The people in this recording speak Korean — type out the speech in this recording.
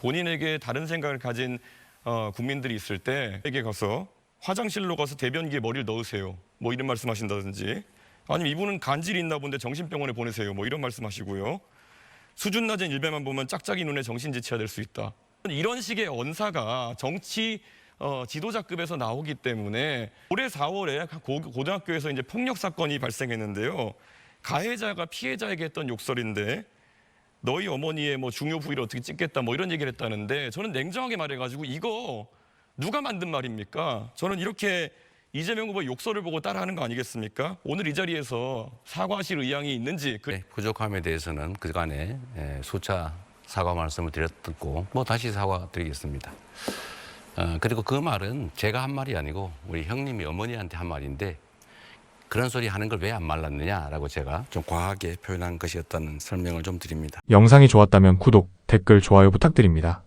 본인에게 다른 생각을 가진 어, 국민들이 있을 때 에게 가서 화장실로 가서 대변기에 머리를 넣으세요. 뭐 이런 말씀하신다든지 아니면 이분은 간질이 있나 본데 정신병원에 보내세요. 뭐 이런 말씀하시고요. 수준 낮은 일배만 보면 짝짝이 눈에 정신지체가 될 수 있다. 이런 식의 언사가 정치 어, 지도자급에서 나오기 때문에 올해 4월에 고, 고등학교에서 이제 폭력 사건이 발생했는데요. 가해자가 피해자에게 했던 욕설인데 너희 어머니의 뭐 중요 부위를 어떻게 찍겠다 뭐 이런 얘기를 했다는데 저는 냉정하게 말해가지고 이거 누가 만든 말입니까? 저는 이렇게 이재명 후보 욕설을 보고 따라하는 거 아니겠습니까? 오늘 이 자리에서 사과하실 의향이 있는지 그 네, 부족함에 대해서는 그간에 예, 수차 사과 말씀을 드렸고 뭐 다시 사과드리겠습니다. 어, 그리고 그 말은 제가 한 말이 아니고 우리 형님이 어머니한테 한 말인데 그런 소리 하는 걸 왜 안 말랐느냐라고 제가 좀 과하게 표현한 것이었다는 설명을 좀 드립니다. 영상이 좋았다면 구독, 댓글, 좋아요 부탁드립니다.